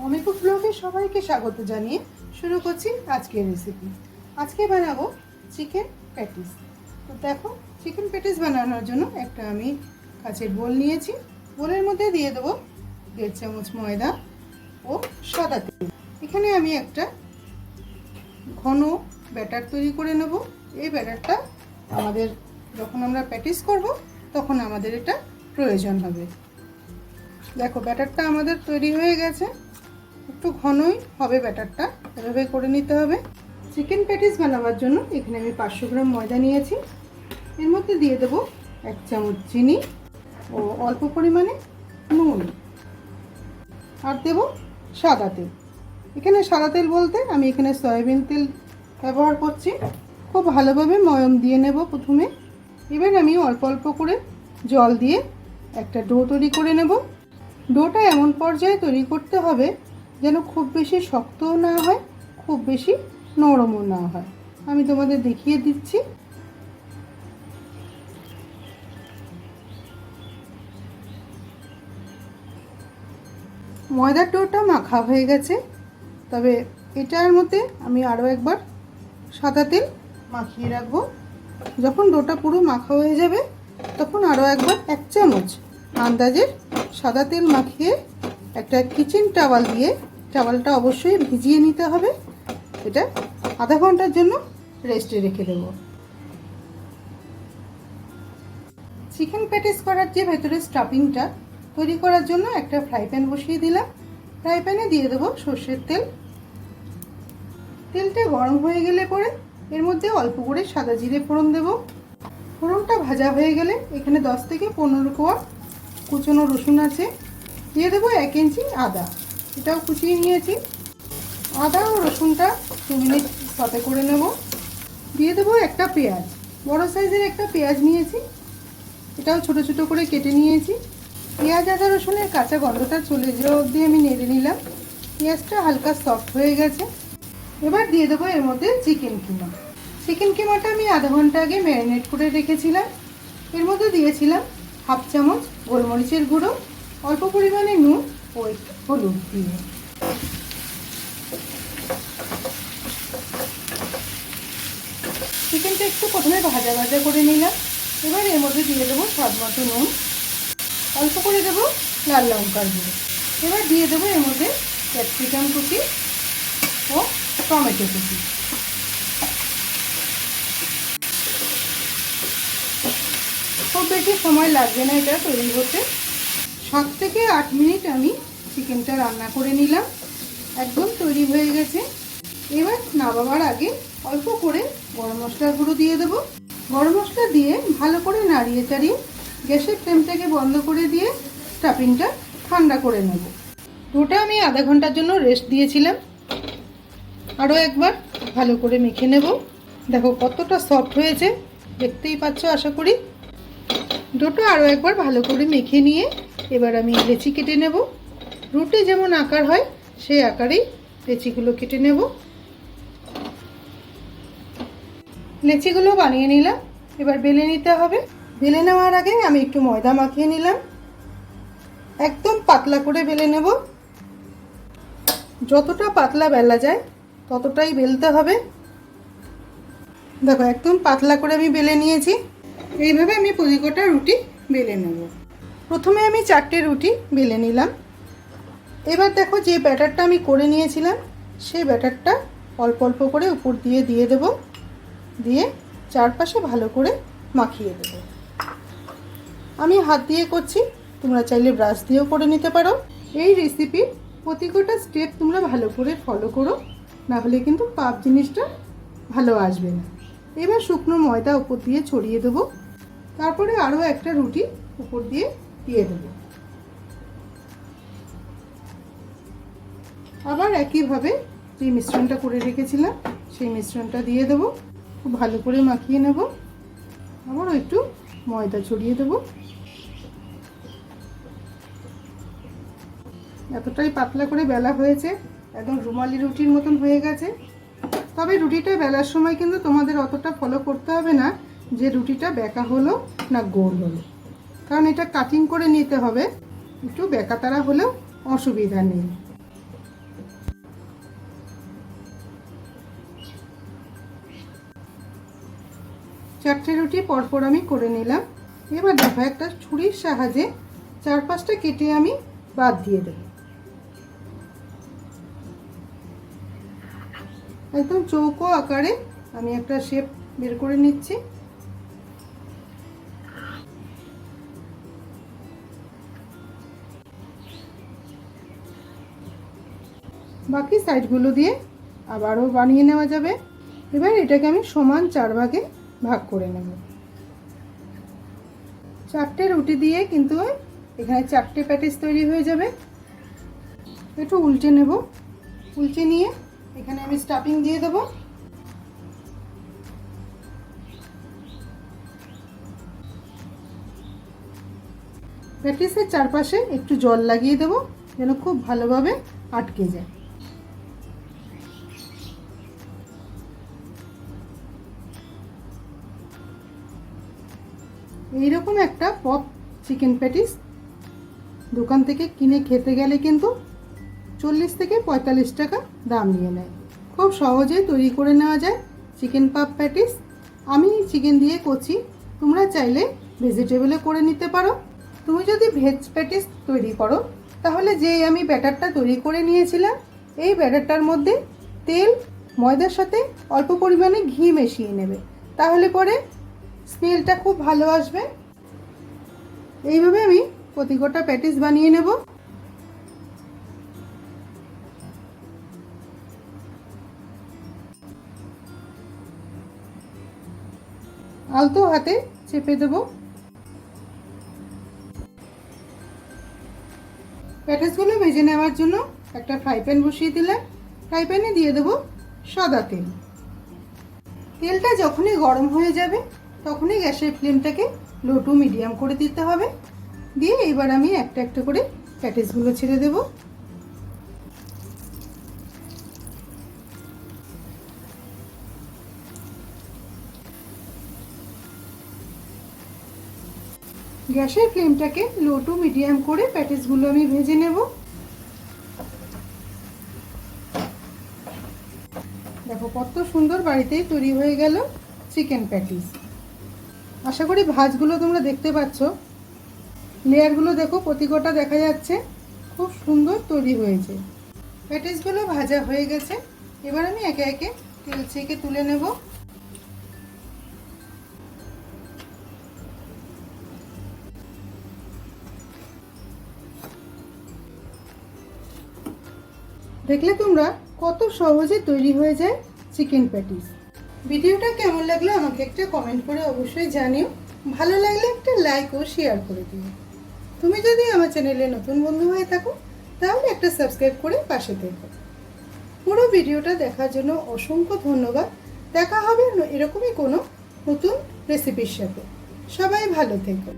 মমিকু ব্লগে সবাইকে স্বাগত জানিয়ে শুরু করছি আজকের রেসিপি আজকে বানাবো চিকেন প্যাটিস তো দেখো চিকেন প্যাটিস বানানোর জন্য একটা আমি কাচের বোল নিয়েছি। বোলের মধ্যে দিয়ে দেবো দেড় চামচ ময়দা ও সাদা তেল। এখানে আমি একটা ঘন ব্যাটার তৈরি করে নেব। এই ব্যাটারটা আমাদের যখন আমরা প্যাটিস করব, তখন আমাদের এটা প্রয়োজন হবে। দেখো, ব্যাটারটা আমাদের তৈরি হয়ে গেছে। একটু ঘনই হবে ব্যাটারটা। এভাবে করে নিতে হবে। চিকেন প্যাটিস বানাবার জন্য এখানে আমি পাঁচশো গ্রাম ময়দা নিয়েছি। এর মধ্যে দিয়ে দেবো এক চামচ চিনি ও অল্প পরিমাণে নুন। আর দেবো সাদা তেল। এখানে সাদা তেল বলতে আমি এখানে সয়াবিন তেল ব্যবহার করছি। খুব ভালোভাবে ময়ম দিয়ে নেব প্রথমে। এবার আমি অল্প অল্প করে জল দিয়ে একটা ডো তৈরি করে নেব। ডোটা এমন পর্যায়ে তৈরি করতে হবে যেন খুব বেশি শক্তও না হয়, খুব বেশি নরমও না হয়। আমি তোমাদের দেখিয়ে দিচ্ছি। ময়দার ডোটা মাখা হয়ে গেছে, তবে এটার মধ্যে আমি আরও একবার সাদা তেল মাখিয়ে রাখব। যখন ডোটা পুরো মাখা হয়ে যাবে, তখন আরও একবার এক চামচ আন্দাজের সাদা তেল মাখিয়ে একটা কিচেন টাওয়াল দিয়ে টাওয়ালটা অবশ্যই ভিজিয়ে নিতে হবে। এটা আধা ঘণ্টার জন্য রেস্টে রেখে দেব। চিকেন প্যাটিস করার যে ভেতরে স্টাফিংটা তৈরি করার জন্য একটা ফ্রাই প্যান বসিয়ে দিলাম। ফ্রাই প্যানে দিয়ে দেবো সর্ষের তেল। তেলটা গরম হয়ে গেলে পরে এর মধ্যে অল্প করে সাদা জিরে ফোড়ন দেব। ফোড়নটা ভাজা হয়ে গেলে এখানে দশ থেকে পনেরো কোয়া কুচনো রসুন আছে। দিয়ে দেবো এক ইঞ্চি আদা। এটাও কুচিয়ে নিয়েছি। আদা ও রসুনটা দু মিনিট সাথে করে নেব। দিয়ে দেবো একটা পেঁয়াজ। বড় সাইজের একটা পেঁয়াজ নিয়েছি। এটাও ছোট ছোট করে কেটে নিয়েছি। পেঁয়াজ, আদা, রসুনের কাঁচা গন্ধটা চলে যাওয়া অবধি আমি নেড়ে নিলাম। পেঁয়াজটা হালকা সফট হয়ে গেছে। এবার দিয়ে দেবো এর মধ্যে চিকেন কিমা। চিকেন কিমাটা আমি আধা ঘণ্টা আগে ম্যারিনেট করে রেখেছিলাম। এর মধ্যে দিয়েছিলাম হাফ চামচ গোলমরিচের গুঁড়ো। অল্প পরিমাণে নুন ও হলুদ দিয়ে। চিকেনটা একটু প্রথমে ভাজা ভাজা করে নিলাম। এবার এর মধ্যে দিয়ে দেবো স্বাদ মতো নুন। অল্প করে দেবো লাল লঙ্কার গুঁড়ো। এবার দিয়ে দেবো এর মধ্যে ক্যাপসিকাম কুচি ও টমেটো কুচি। খুব বেশি সময় লাগবে না এটা তৈরি হতে। সাত থেকে আট মিনিট আমি চিকেনটা রান্না করে নিলাম। একদম তৈরি হয়ে গেছে। এবার নামাবার আগে অল্প করে গরম মশলার গুঁড়ো দিয়ে দেবো। গরম মশলা দিয়ে ভালো করে নাড়িয়ে চাড়িয়ে গ্যাসের ফ্লেমটাকে বন্ধ করে দিয়ে স্টাফিংটা ঠান্ডা করে নেব। ওটা আমি আধা ঘণ্টার জন্য রেস্ট দিয়েছিলাম। আরও একবার ভালো করে মেখে নেব। দেখো কতটা সফট হয়েছে। দেখতেই পাচ্ছ, আশা করি। ডোটা আরও একবার ভালো করে মেখে নিয়ে এবার আমি লেচি কেটে নেব। রুটি যেমন আকার হয়, সেই আকারেই লেচিগুলো কেটে নেব। লেচিগুলো বানিয়ে নিলাম, এবার বেলে নিতে হবে। বেলে নেওয়ার আগে আমি একটু ময়দা মাখিয়ে নিলাম। একদম পাতলা করে বেলে নেব। যতটা পাতলা বেলা যায়, ততটাই বেলতে হবে। দেখো, একদম পাতলা করে আমি বেলে নিয়েছি। এইভাবে আমি প্রতিকটা রুটি বেলে নেব। প্রথমে আমি চারটে রুটি বেলে নিলাম। এবার দেখো যে ব্যাটারটা আমি করে নিয়েছিলাম, সেই ব্যাটারটা অল্প অল্প করে উপর দিয়ে দিয়ে দেব। দিয়ে চারপাশে ভালো করে মাখিয়ে দেব। আমি হাত দিয়ে করছি, তোমরা চাইলে ব্রাশ দিয়েও করে নিতে পারো। এই রেসিপির প্রতিকটা স্টেপ তোমরা ভালো করে ফলো করো, না হলে কিন্তু পাপ জিনিসটা ভালো আসবে না। এবার শুকনো ময়দা উপর দিয়ে ছড়িয়ে দেবো। তারপরে আরও একটা রুটি উপর দিয়ে দিয়ে দেবো। আবার একইভাবে যে মিশ্রণটা করে রেখেছিলাম, সেই মিশ্রণটা দিয়ে দেবো। খুব ভালো করে মাখিয়ে নেব। আবারও একটু ময়দা ছড়িয়ে দেবো। এতটাই পাতলা করে বেলা হয়েছে, একদম রুমালি রুটির মতন হয়ে গেছে। তবে রুটিটা বেলার সময় কিন্তু তোমাদের অতটা ফলো করতে হবে না যে রুটিটা বেঁকা হলো না গোল হলো। কারণ এটা কাটিং করে নিতে হবে। একটু বেকাতারা হলেও অসুবিধা নেই। চারটে রুটি পরপর আমি করে নিলাম। এবার দেখো একটা ছুরির সাহায্যে চার পাঁচটা কেটে আমি বাদ দিয়ে দেব। একদম চৌকো আকারে আমি একটা শেপ বের করে নিচ্ছি। বাকি সাইডগুলো দিয়ে আবারও বানিয়ে নেওয়া যাবে। এবার এটাকে আমি সমান চার ভাগে ভাগ করে নেব। চারটে রুটি দিয়ে কিন্তু এখানে চারটে প্যাটিস তৈরি হয়ে যাবে। একটু উল্টে নেব। উল্টে নিয়ে এখানে আমি স্টাফিং দিয়ে দেবো। প্যাটিসের চারপাশে একটু জল লাগিয়ে দেবো, যেন খুব ভালোভাবে আটকে যায়। এইরকম একটা পপ চিকেন প্যাটিস দোকান থেকে কিনে খেতে গেলে কিন্তু চল্লিশ থেকে পঁয়তাল্লিশ টাকা দাম নিয়ে নেয়। খুব সহজেই তৈরি করে নেওয়া যায় চিকেন পাপ প্যাটিস। আমি চিকেন দিয়ে করছি, তোমরা চাইলে ভেজিটেবলে করে নিতে পারো। তুমি যদি ভেজ প্যাটিস তৈরি করো, তাহলে যে আমি ব্যাটারটা তৈরি করে নিয়েছিলাম, এই ব্যাটারটার মধ্যে তেল, ময়দার সাথে অল্প পরিমাণে ঘি মিশিয়ে নেবে। তাহলে পরে স্মেলটা খুব ভালো আসবে। এইভাবে আমি প্রতি গোটা প্যাটিস বানিয়ে নেব। আলতো হাতে চেপে দেবো। প্যাটিসগুলো ভেজে নেওয়ার জন্য একটা ফ্রাই প্যান বসিয়ে দিলাম ফ্রাই প্যানে দিয়ে দেবো সাদা তেল। তেলটা যখনই গরম হয়ে যাবে তখনই গ্যাসের ফ্লেমটাকে লো টু মিডিয়াম করে দিতে হবে। দিয়ে এবার আমি একটা একটা করে প্যাটিসগুলো ছেড়ে দেব। গ্যাসের ফ্লেমটাকে লো টু মিডিয়াম করে প্যাটিসগুলো আমি ভেজে নেব। দেখো কত সুন্দর বাড়িতেই তৈরি হয়ে গেল চিকেন প্যাটিস। আশা করি ভাজগুলো তোমরা দেখতে পাচ্ছ। লেয়ারগুলো দেখো, প্রতি কটা দেখা যাচ্ছে খুব সুন্দর তৈরি হয়েছে। প্যাটিসগুলো ভাজা হয়ে গেছে। এবার আমি একে একে তেল ছেঁকে তুলে নেব। দেখলে তোমরা কত সহজে তৈরি হয়ে যায় চিকেন প্যাটিস। ভিডিওটা কেমন লাগল আমাকে একটা কমেন্ট করে অবশ্যই জানিও। ভালো লাগলে একটা লাইক ও শেয়ার করে দিও। তুমি যদি আমার চ্যানেলে নতুন বন্ধু হয়ে থাকো, তাহলে একটা সাবস্ক্রাইব করে পাশে থেকো। পুরো ভিডিওটা দেখার জন্য অসংখ্য ধন্যবাদ। দেখা হবে এরকমই কোনো নতুন রেসিপির সাথে। সবাই ভালো থেকো।